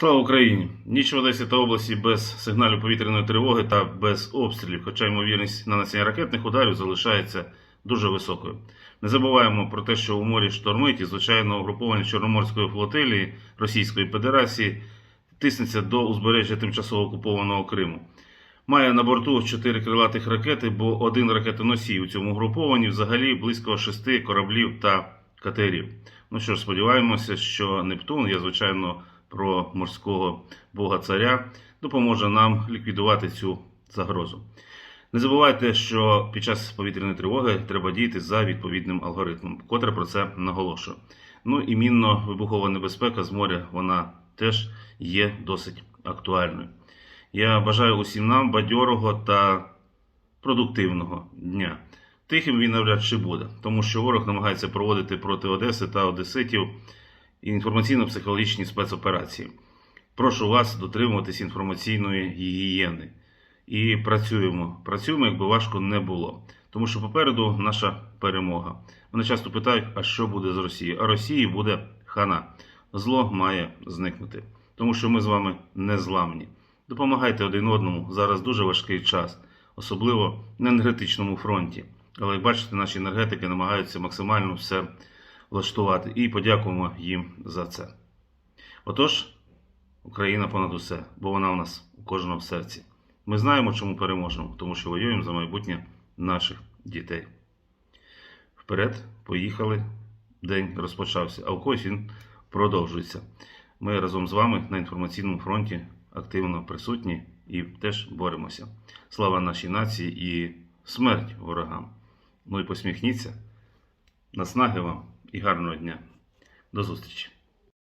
Слава Україні! Ніч в Одесі та області без сигналів повітряної тривоги та без обстрілів, хоча ймовірність нанесення ракетних ударів залишається дуже високою. Не забуваємо про те, що у морі штормить і, звичайно, угруповання Чорноморської флотилії Російської Федерації тиснеться до узбережжя тимчасово окупованого Криму. Має на борту чотири крилатих ракети, бо один ракетоносій у цьому групованні взагалі близько шести кораблів та катерів. Ну що ж, сподіваємося, що Нептун, я звичайно про морського бога царя, допоможе нам ліквідувати цю загрозу. Не забувайте, що під час повітряної тривоги треба діяти за відповідним алгоритмом, котре про це наголошую. Ну і мінно вибухова небезпека з моря вона теж є досить актуальною. Я бажаю усім нам бадьорого та продуктивного дня. Тихим він навряд чи буде, тому що ворог намагається проводити проти Одеси та Одеситів інформаційно-психологічні спецоперації. Прошу вас дотримуватись інформаційної гігієни. І працюємо. Працюємо, якби важко не було. Тому що попереду наша перемога. Вони часто питають, а що буде з Росією? А Росії буде хана. Зло має зникнути. Тому що ми з вами не зламні. Допомагайте один одному. Зараз дуже важкий час, особливо на енергетичному фронті. Але як бачите, наші енергетики намагаються максимально все влаштувати. І подякуємо їм за це. Отож, Україна понад усе, бо вона у нас у кожного в серці. Ми знаємо, чому переможемо, тому що воюємо за майбутнє наших дітей. Вперед, поїхали. День розпочався, а у когось він продовжується. Ми разом з вами на інформаційному фронті активно присутні і теж боремося. Слава нашій нації і смерть ворогам. Ну і посміхніться. Наснаги вам і гарного дня. До зустрічі!